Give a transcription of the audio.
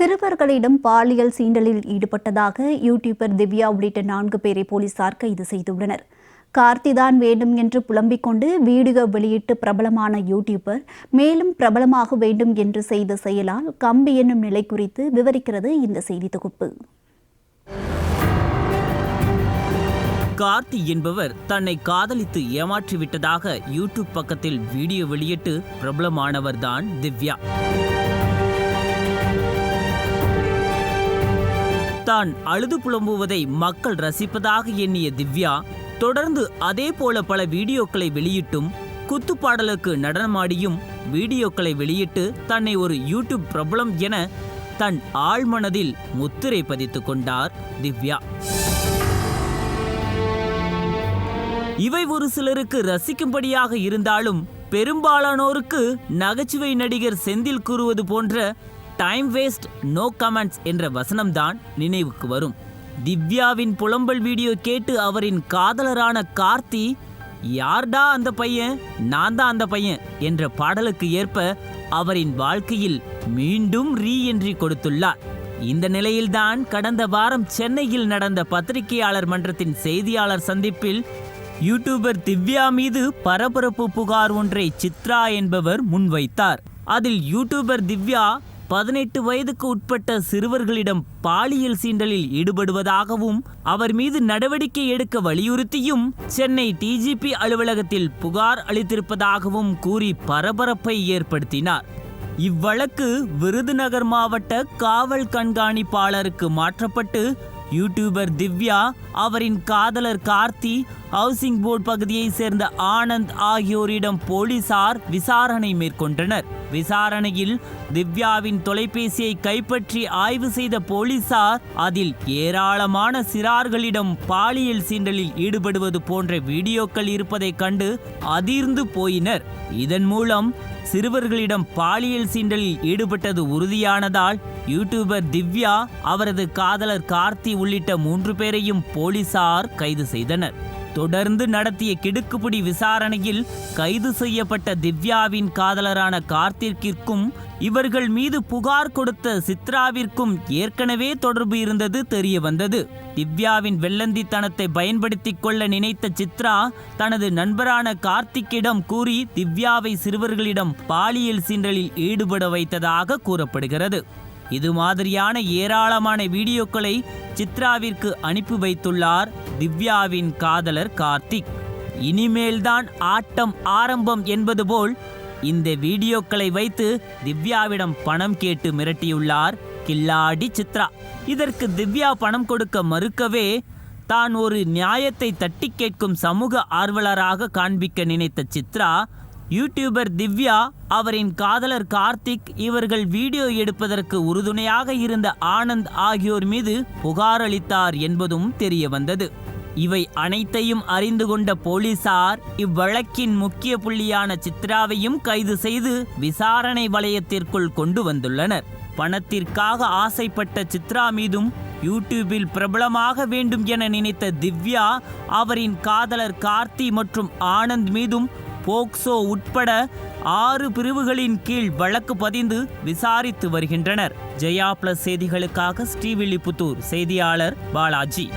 சிறுவர்களிடம் பாலியல் சீண்டலில் ஈடுபட்டதாக யூடியூபர் திவ்யா உள்ளிட்ட நான்கு பேரை போலீசார் கைது செய்துள்ளனர். கார்த்தி தான் வேண்டும் என்று புலம்பிக் கொண்டு வீடியோ வெளியிட்டு பிரபலமான யூடியூபர் மேலும் பிரபலமாக வேண்டும் என்று செய்த செயலால் கம்பி என்னும் நிலை குறித்து விவரிக்கிறது இந்த செய்தி தொகுப்பு. கார்த்தி என்பவர் தன்னை காதலித்து ஏமாற்றிவிட்டதாக யூடியூப் பக்கத்தில் வீடியோ வெளியிட்டு பிரபலமானவர்தான் திவ்யா. தான் அழுது புலம்புவதை மக்கள் ரசிப்பதாக எண்ணிய திவ்யா தொடர்ந்து அதே போல பல வீடியோக்களை வெளியிட்டும் குத்துப்பாடலுக்கு நடனமாடியும் வீடியோக்களை வெளியிட்டு தன்னை ஒரு யூடியூப் பிரபலம் என தன் ஆழ்மனதில் முத்திரை பதித்துக் கொண்டார் திவ்யா. இவை ஒரு சிலருக்கு ரசிக்கும்படியாக இருந்தாலும் பெரும்பாலானோருக்கு நகைச்சுவை நடிகர் செந்தில் கூறுவது போன்ற டைம் வேஸ்ட் நோ கமெண்ட்ஸ் என்ற வசனம்தான் நினைவுக்கு வரும். திவ்யாவின் புலம்பல் வீடியோ கேட்டு அவரின் காதலரான கார்த்தி யார்டா அந்த பையன்? நான் தான் அந்த பையன் என்ற பாடலுக்கு ஏற்ப அவரின் வாழ்க்கையில் மீண்டும் ரீ என்ட்ரி கொடுத்துள்ளார். இந்த நிலையில்தான் கடந்த வாரம் சென்னையில் நடந்த பத்திரிகையாளர் மன்றத்தின் செய்தியாளர் சந்திப்பில் யூடியூபர் திவ்யா மீது பரபரப்பு புகார் ஒன்றை சித்ரா என்பவர் முன்வைத்தார். அதில் யூடியூபர் திவ்யா பதினெட்டு வயதுக்கு உட்பட்ட சிறுவர்களிடம் பாலியல் சீண்டலில் ஈடுபடுவதாகவும் அவர் மீது நடவடிக்கை எடுக்க வலியுறுத்தியும் சென்னை டிஜிபி அலுவலகத்தில் புகார் அளித்திருப்பதாகவும் கூறி பரபரப்பை ஏற்படுத்தினார். இவ்வழக்கு விருதுநகர் மாவட்ட காவல் கண்காணிப்பாளருக்கு மாற்றப்பட்டு யூடியூபர் திவ்யா அவரின் காதலர் கார்த்தி ஹவுசிங் போர்டு பகுதியை சேர்ந்த ஆனந்த் ஆகியோரிடம் போலீசார் விசாரணை மேற்கொண்டனர். விசாரணையில் திவ்யாவின் தொலைபேசியை கைப்பற்றி ஆய்வு செய்த போலீசார் அதில் ஏராளமான சிறார்களிடம் பாலியல் சீண்டலில் ஈடுபடுவது போன்ற வீடியோக்கள் இருப்பதைக் கண்டு அதிர்ந்து போயினர். இதன் மூலம் சிறுவர்களிடம் பாலியல் சீண்டலில் ஈடுபட்டது உறுதியானதால் யூடியூபர் திவ்யா அவரது காதலர் கார்த்தி உள்ளிட்ட மூன்று பேரையும் போலீசார் கைது செய்தனர். தொடர்ந்து நடத்திய கிடுக்குப்பிடி விசாரணையில் கைது செய்யப்பட்ட திவ்யாவின் காதலரான கார்த்திக்கிற்கும் இவர்கள் மீது புகார் கொடுத்த சித்ராவிற்கும் ஏற்கனவே தொடர்பு இருந்தது தெரிய வந்தது திவ்யாவின் வெள்ளந்தித்தனத்தை பயன்படுத்தி கொள்ள நினைத்த சித்ரா தனது நண்பரான கார்த்திக்கிடம் கூறி திவ்யாவை சிறுவர்களிடம் பாலியல் சீண்டலில் ஈடுபட வைத்ததாக கூறப்படுகிறது. இது மாதிரியான ஏராளமான வீடியோக்களை சித்ராவிற்கு அனுப்பி வைத்துள்ளார் திவ்யாவின் காதலர் கார்த்திக். இனிமேல்தான் ஆட்டம் ஆரம்பம் என்பது போல் இந்த வீடியோக்களை வைத்து திவ்யாவிடம் பணம் கேட்டு மிரட்டியுள்ளார் கில்லாடி சித்ரா. இதற்கு திவ்யா பணம் கொடுக்க மறுக்கவே தான் ஒரு நியாயத்தை தட்டி கேட்கும் சமூக ஆர்வலராக காண்பிக்க நினைத்த சித்ரா யூடியூபர் திவ்யா அவரின் காதலர் கார்த்திக் இவர்கள் வீடியோ எடுப்பதற்கு உறுதுணையாக இருந்த ஆனந்த் ஆகியோர் மீது புகார் அளித்தார் என்பதும் தெரியவந்தது இவை அனைத்தையும் அறிந்து கொண்ட போலீசார் இவ்வழக்கின் முக்கிய புள்ளியான சித்ராவையும் கைது செய்து விசாரணை வலயத்திற்குள் கொண்டு வந்துள்ளனர். பணத்திற்காக ஆசைப்பட்ட சித்ரா மீதும் யூடியூபில் பிரபலமாக வேண்டும் என நினைத்த திவ்யா அவரின் காதலர் கார்த்தி மற்றும் ஆனந்த் மீதும் போக்சோ உட்பட ஆறு பிரிவுகளின் கீழ் வழக்கு பதிந்து விசாரித்து வருகின்றனர். ஜெயா பிளஸ் செய்திகளுக்காக ஸ்ரீவில்லிபுத்தூர் செய்தியாளர் பாலாஜி.